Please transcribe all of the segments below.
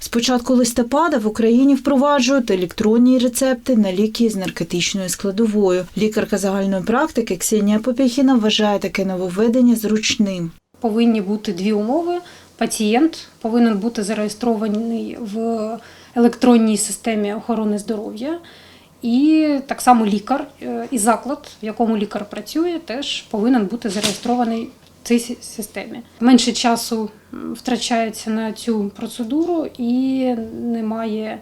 З початку листопада в Україні впроваджують електронні рецепти на ліки з наркотичною складовою. Лікарка загальної практики Ксенія Попєхіна вважає таке нововведення зручним. повинні бути дві умови. Пацієнт повинен бути зареєстрований в електронній системі охорони здоров'я, і так само лікар е, і заклад, в якому лікар працює, теж повинен бути зареєстрований цій системі. Менше часу втрачається на цю процедуру і немає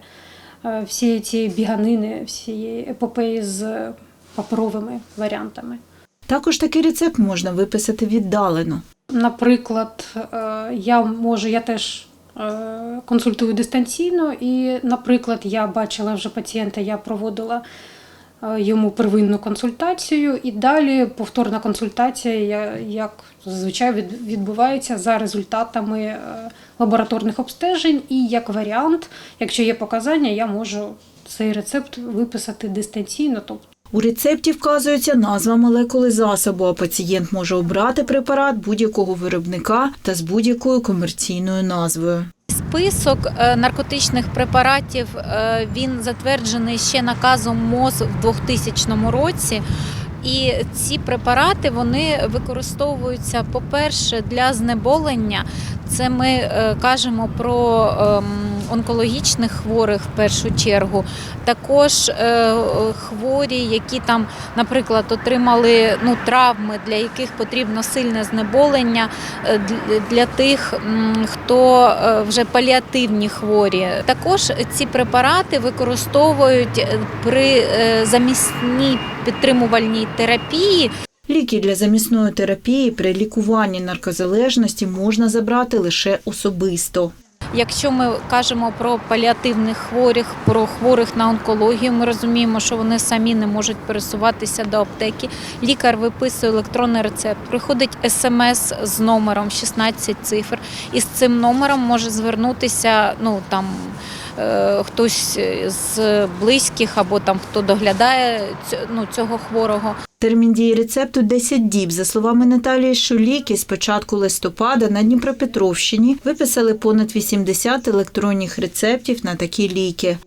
е, всієї цієї біганини, всієї епопеї з паперовими варіантами. Також такий рецепт можна виписати віддалено. Наприклад, е, я можу, я теж е, консультую дистанційно, і, наприклад, я бачила вже пацієнта, я проводила йому первинну консультацію, і далі повторна консультація, як зазвичай від- відбувається за результатами е, лабораторних обстежень. І як варіант, якщо є показання, я можу цей рецепт виписати дистанційно, тобто У рецепті вказується назва молекули засобу, а пацієнт може обрати препарат будь-якого виробника та з будь-якою комерційною назвою. Список е, наркотичних препаратів е, він затверджений ще наказом МОЗ в 2000 році. І ці препарати вони використовуються, по-перше, для знеболення. Це ми е, кажемо про ем, онкологічних хворих в першу чергу. Також е, хворі, які там, наприклад, отримали ну, травми, для яких потрібно сильне знеболення, е, для- тих, хто вже паліативні хворі. Також ці препарати використовують при замісній підтримувальній терапії. Ліки для замісної терапії при лікуванні наркозалежності можна забрати лише особисто. Якщо ми кажемо про паліативних хворих, про хворих на онкологію, ми розуміємо, що вони самі не можуть пересуватися до аптеки. Лікар виписує електронний рецепт, приходить смс з номером 16 цифр, і з цим номером може звернутися ну там. Е, Хтось з близьких або там хто доглядає ну, цього хворого. Термін дії рецепту 10 діб. За словами Наталії Шуліки, з початку листопада на Дніпропетровщині виписали понад 80 електронних рецептів на такі ліки.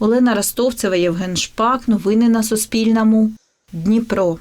Олена Ростовцева, Євген Шпак. Новини на Суспільному. Дніпро.